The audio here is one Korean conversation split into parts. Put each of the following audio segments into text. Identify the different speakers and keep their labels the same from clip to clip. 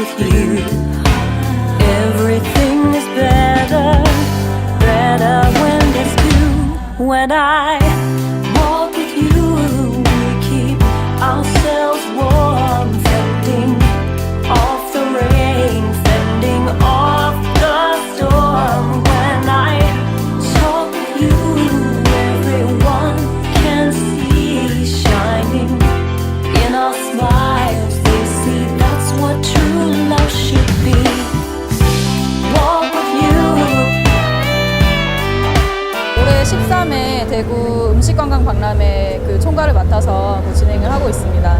Speaker 1: with you. Everything is better, better when it's you. When I walk with you, we keep ourselves warm, fending off the rain, fending off the storm. When I talk with you, everyone can see shining in our smiles.
Speaker 2: 음식관광 박람회 그 총괄을 맡아서 그 진행을 하고 있습니다.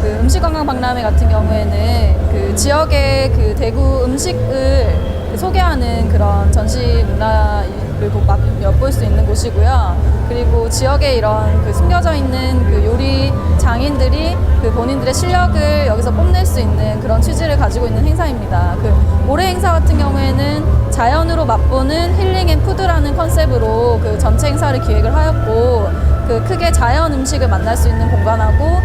Speaker 2: 그 음식관광 박람회 같은 경우에는 그 지역의 그 대구 음식을 그 소개하는 그런 전시 문화 를 보- 맛- 엿볼 수 있는 곳이고요. 그리고 지역에 이런 그 숨겨져 있는 그 요리 장인들이 그 본인들의 실력을 여기서 뽐낼 수 있는 그런 취지를 가지고 있는 행사입니다. 그 올해 행사 같은 경우에는 자연으로 맛보는 힐링 앤 푸드라는 컨셉으로 그 전체 행사를 기획을 하였고 그 크게 자연 음식을 만날 수 있는 공간하고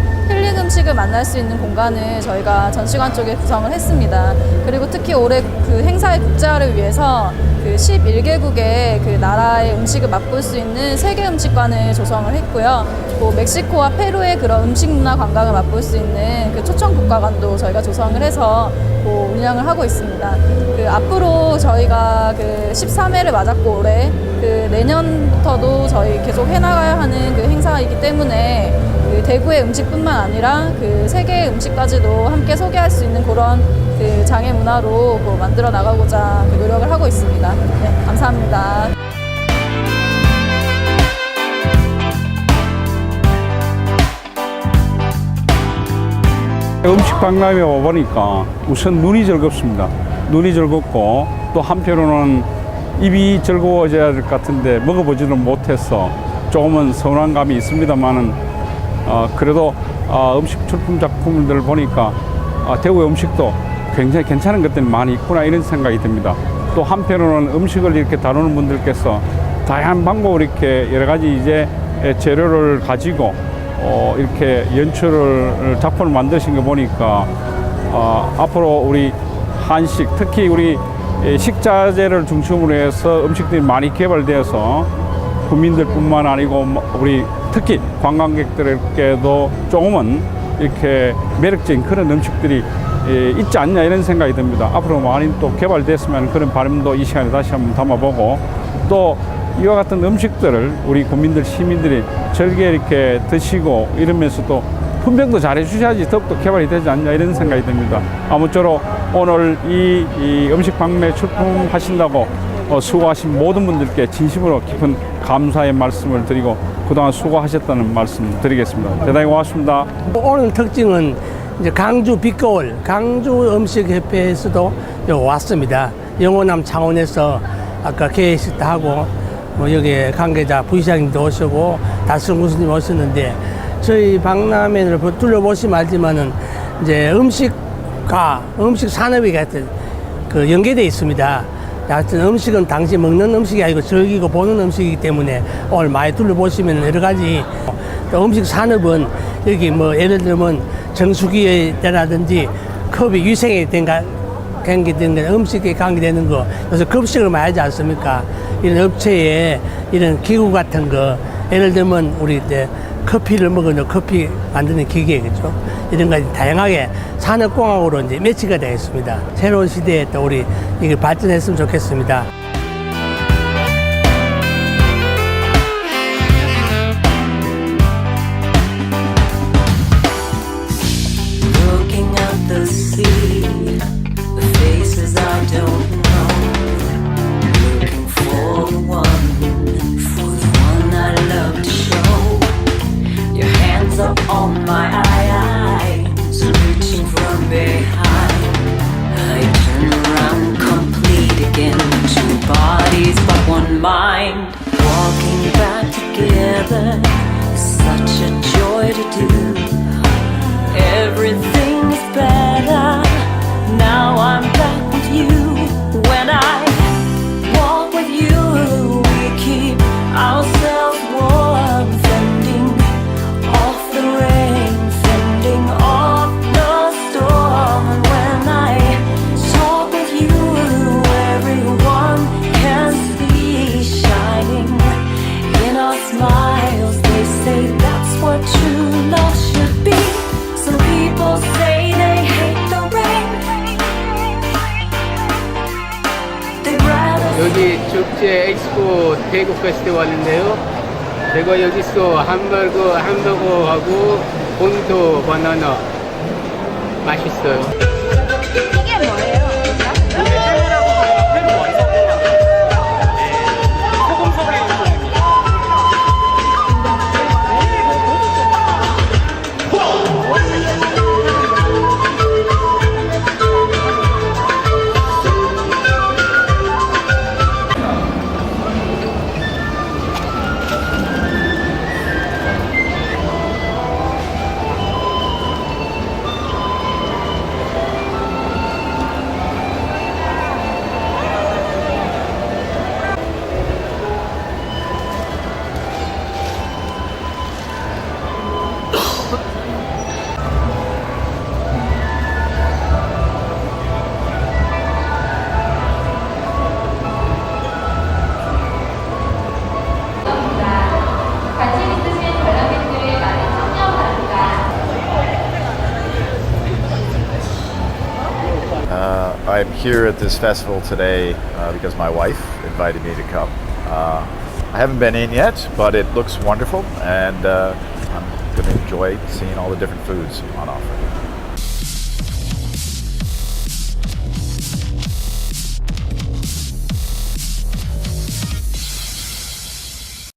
Speaker 2: 음식을 만날 수 있는 공간을 저희가 전시관 쪽에 구성을 했습니다. 그리고 특히 올해 그 행사의 국제화를 위해서 그 11개국의 그 나라의 음식을 맛볼 수 있는 세계 음식관을 조성을 했고요. 또 멕시코와 페루의 그런 음식 문화 관광을 맛볼 수 있는 그 초청 국가관도 저희가 조성을 해서 뭐 운영을 하고 있습니다. 그 앞으로 저희가 그 13회를 맞았고 올해 그 내년부터도 저희 계속 해나가야 하는 그 행사이기 때문에 그 대구의 음식뿐만 아니라 그 세계의 음식까지도 함께 소개할 수 있는 그런 그 장애 문화로 그 만들어 나가고자 그 노력을 하고 있습니다. 네, 감사합니다.
Speaker 3: 음식 박람회 와보니까 우선 눈이 즐겁습니다. 눈이 즐겁고 또 한편으로는 입이 즐거워져야 될 것 같은데 먹어보지는 못해서 조금은 서운한 감이 있습니다만은 어, 그래도 어, 음식 출품 작품들 보니까 아, 대구의 음식도 굉장히 괜찮은 것들이 많이 있구나 이런 생각이 듭니다. 또 한편으로는 음식을 이렇게 다루는 분들께서 다양한 방법으로 이렇게 여러 가지 이제 재료를 가지고 어, 이렇게 연출을 작품을 만드신 거 보니까 어, 앞으로 우리 한식 특히 우리 이 식자재를 중심으로 해서 음식들이 많이 개발되어서 국민들뿐만 아니고 뭐 우리 특히 관광객들에게도 조금은 이렇게 매력적인 그런 음식들이 예, 있지 않냐 이런 생각이 듭니다. 앞으로 많이 또 개발됐으면 그런 바람도 이 시간에 다시 한번 담아보고 또 이와 같은 음식들을 우리 국민들 시민들이 즐겨 이렇게 드시고 이러면서도 품병도 잘 해주셔야지 더욱더 개발이 되지 않냐 이런 생각이 듭니다. 아무쪼록 오늘 이, 이 음식 방매 출품하신다고 어, 수고하신 모든 분들께 진심으로 깊은 감사의 말씀을 드리고 그동안 수고하셨다는 말씀 드리겠습니다. 대단히 고맙습니다.
Speaker 4: 오늘 특징은 이제 강주 빛거울 강주 음식협회에서도 왔습니다. 영호남 창원에서 아까 개회식도 하고 뭐 여기 관계자 부시장님도 오시고 다스름 교수님 오셨는데 저희 박람회를 둘러보시면 알지만은 이제 음식과 음식 산업이 같은 그 연계되어 있습니다. 하여튼 음식은 당시 먹는 음식이 아니고 즐기고 보는 음식이기 때문에 오늘 많이 둘러보시면 여러 가지. 또 음식 산업은 여기 뭐 예를 들면 정수기에 라든지 컵이 위생에 된가 거, 음식에 관계되는 거, 그래서 급식을 많이 하지 않습니까? 이런 업체에 이런 기구 같은 거, 예를 들면 우리 이제 커피를 먹으면 커피 만드는 기계겠죠. 이런 거 다양하게 산업공학으로 이제 매치가 되겠습니다. 새로운 시대에 또 우리 이게 발전했으면 좋겠습니다.
Speaker 5: 번째 엑스포 대구 페스티벌인데요. 제가 여기서 hamburger, hamburger하고 본토 바나나 맛있어요.
Speaker 6: Here at this festival today uh, because my wife invited me to come. Uh, I haven't been in yet, but it looks wonderful, and uh, I'm going to enjoy seeing all the different foods on offer.